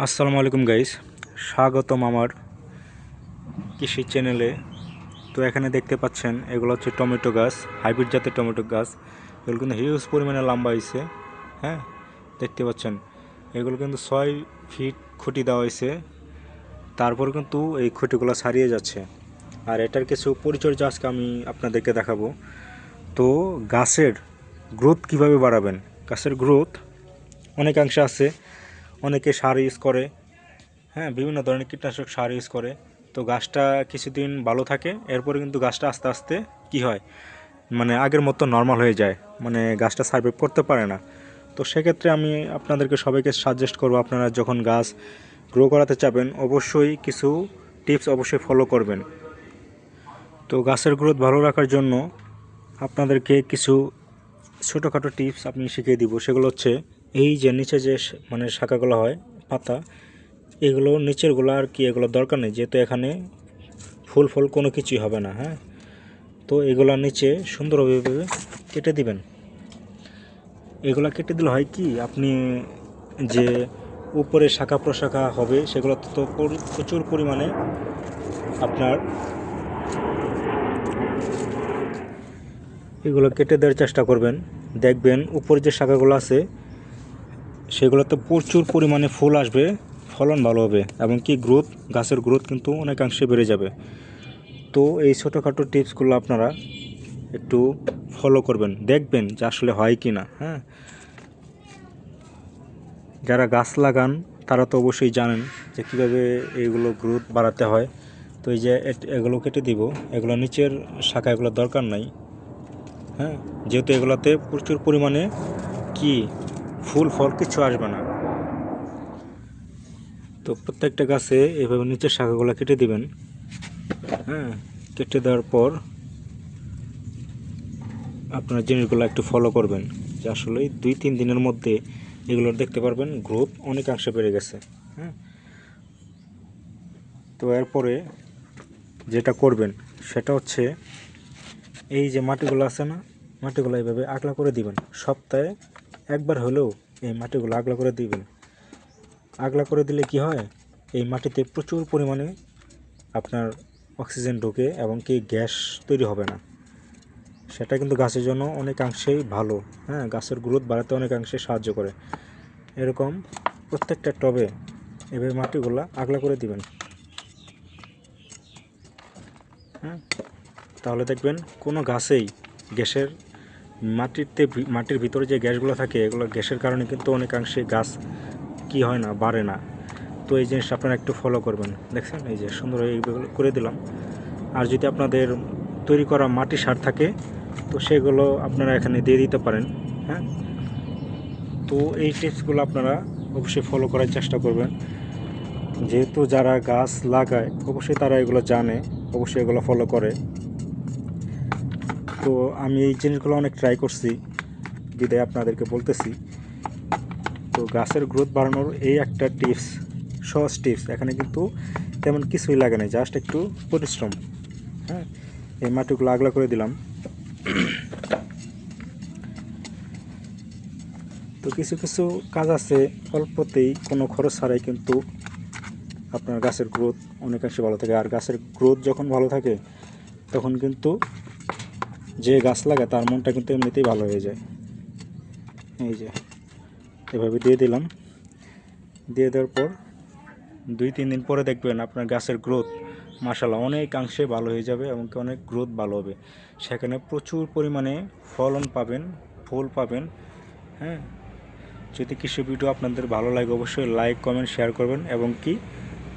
আসসালামু আলাইকুম গাইস, স্বাগতম আমার কৃষি চ্যানেলে। তো এখানে দেখতে পাচ্ছেন, এগুলো হচ্ছে টমেটো গাছ, হাইব্রিড জাতের টমেটো গাছ। এগুলো কিন্তু হিউজ পরিমাণে লম্বা হয়েছে হ্যাঁ? দেখতে পাচ্ছেন, এগুলো কিন্তু ছয় ফিট খুঁটি দেওয়া হয়েছে। তারপর কিন্তু এই খুঁটিগুলো ছাড়িয়ে যাচ্ছে। আর এটার কিছু পরিচর্যা আজকে আমি আপনাদেরকে দেখাবো। তো গাছের গ্রোথ কীভাবে বাড়াবেন? গাছের গ্রোথ অনেকাংশে আছে। অনেকে সার ইউজ করে হ্যাঁ বিভিন্ন ধরনের কীটনাশক সার ইউজ করে। তো গাছটা কিছুদিন ভালো থাকে, এরপরে কিন্তু গাছটা আস্তে আস্তে কি হয় মানে আগের মতো নর্মাল হয়ে যায় মানে গাছটা সার্ভাইভ করতে পারে না। তো সেক্ষেত্রে আমি আপনাদেরকে সবাইকে সাজেস্ট করব, আপনারা যখন গাছ গ্রো করাতে চাবেন, অবশ্যই কিছু টিপস অবশ্যই ফলো করবেন। তো গাছের গ্রোথ ভালো রাখার জন্য আপনাদেরকে কিছু ছোটোখাটো টিপস আমি শিখিয়ে দিব, সেগুলো হচ্ছে এই যে নিচে যে মানে শাখাগুলো হয়, পাতা, এগুলো নিচেরগুলো আর কি এগুলো দরকার নেই, যেহেতু এখানে ফুল ফল কোনো কিছুই হবে না হ্যাঁ? তো এগুলো নিচে সুন্দরভাবে কেটে দিবেন। এগুলো কেটে দিলে হয় কি, আপনি যে উপরে শাখা প্রশাখা হবে, সেগুলো তো প্রচুর পরিমাণে আপনার এগুলো কেটে দেওয়ার চেষ্টা করবেন। দেখবেন উপরে যে শাখাগুলো আছে সেগুলোতে প্রচুর পরিমাণে ফুল আসবে, ফলন ভালো হবে এবং কি গ্রোথ গাছের গ্রোথ কিন্তু অনেকাংশে বেড়ে যাবে। তো এই ছোটোখাটো টিপসগুলো আপনারা একটু ফলো করবেন, দেখবেন যে আসলে হয় কি না হ্যাঁ? যারা গাছ লাগান, তারা তো অবশ্যই জানেন যে কীভাবে এইগুলো গ্রোথ বাড়াতে হয়। তো এই যে এগুলো কেটে দিব, এগুলো নিচের শাখা এগুলো দরকার নাই হ্যাঁ? যেহেতু এগুলোতে প্রচুর পরিমাণে কি ফুল, ফল কিছু আসবে না। তো প্রত্যেকটা গাছে এভাবে নিচের শাখাগুলো কেটে দিবেন। হ্যাঁ কেটে দেওয়ার পর আপনারা জিনিসগুলো একটু ফলো করবেন। যে আসলে দুই, তিন দিনের মধ্যে এগুলো দেখতে পারবেন গ্রোথ অনেকাংশে বেড়ে গেছে। হ্যাঁ তো এরপরে যেটা করবেন, সেটা হচ্ছে এই যে মাটিগুলো আছে না, মাটিগুলো এইভাবে আগলা করে দিবেন। সপ্তাহে একবার হলেও এই মাটিগুলো আগলা করে দিবেন। আগলা করে দিলে কি হয়? এই মাটিতে প্রচুর পরিমাণে আপনার অক্সিজেন ঢোকে এবং কি গ্যাস তৈরি হবে না। সেটা কিন্তু গাছের জন্য অনেকাংশেই ভালো। হ্যাঁ গাছের গ্রোথ বাড়াতে অনেকাংশে সাহায্য করে। এরকম প্রত্যেকটা টবে এভাবে মাটিগুলো আগলা করে দিবেন। হ্যাঁ তাহলে দেখবেন কোনো গাছেই গ্যাসের মাটিতে মাটির ভিতরে যে গ্যাসগুলো থাকে, এগুলো গ্যাসের কারণে কিন্তু অনেকাংশে গাছ কি হয় না, বাড়ে না। তো এই জিনিসটা আপনারা একটু ফলো করবেন। দেখছেন? এই যে সুন্দর করে দিলাম। আর যদি আপনাদের তৈরি করা মাটি সার থাকে, তো সেগুলো আপনারা এখানে দিয়ে দিতে পারেন হ্যাঁ? তো এই টিপসগুলো আপনারা অবশ্যই ফলো করার চেষ্টা করবেন। যেহেতু যারা গাছ লাগায়, অবশ্যই তারা এগুলো জানে, অবশ্যই এগুলো ফলো করে। তো আমি এই জিনিসগুলো অনেক ট্রাই করছি, বিদায় আপনাদেরকে বলতেছি। তো গাছের গ্রোথ বাড়ানোর এই একটা টিপস সহজ টিপস এখানে কিন্তু তেমন কিছুই লাগে না জাস্ট একটু পরিশ্রম। হ্যাঁ এই মাটিগুলো আগলা করে দিলাম। তো কিছু কিছু কাজ আছে, অল্পতেই কোনো খরচ ছাড়াই কিন্তু আপনার গাছের গ্রোথ অনেকাংশে ভালো থাকে। আর গাছের গ্রোথ যখন ভালো থাকে, তখন কিন্তু যে গাছ লাগায় তার মনটা কিন্তু এমনিতেই ভালো হয়ে যায়। এই যে, এভাবে দিয়ে দিলাম। দিয়ে দেওয়ার পর দুই তিন দিন পরে দেখবেন আপনার গাছের গ্রোথ মাসাল্লাহ অনেকাংশে ভালো হয়ে যাবে এবং অনেক গ্রোথ ভালো হবে। সেখানে প্রচুর পরিমাণে ফলন পাবেন, ফুল পাবেন হ্যাঁ। যদি কৃষি ভিডিও আপনাদের ভালো লাগে অবশ্যই লাইক কমেন্ট শেয়ার করবেন এবং কি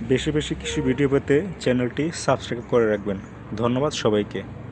বেশি বেশি কৃষি ভিডিও পেতে চ্যানেলটি সাবস্ক্রাইব করে রাখবেন। ধন্যবাদ সবাইকে।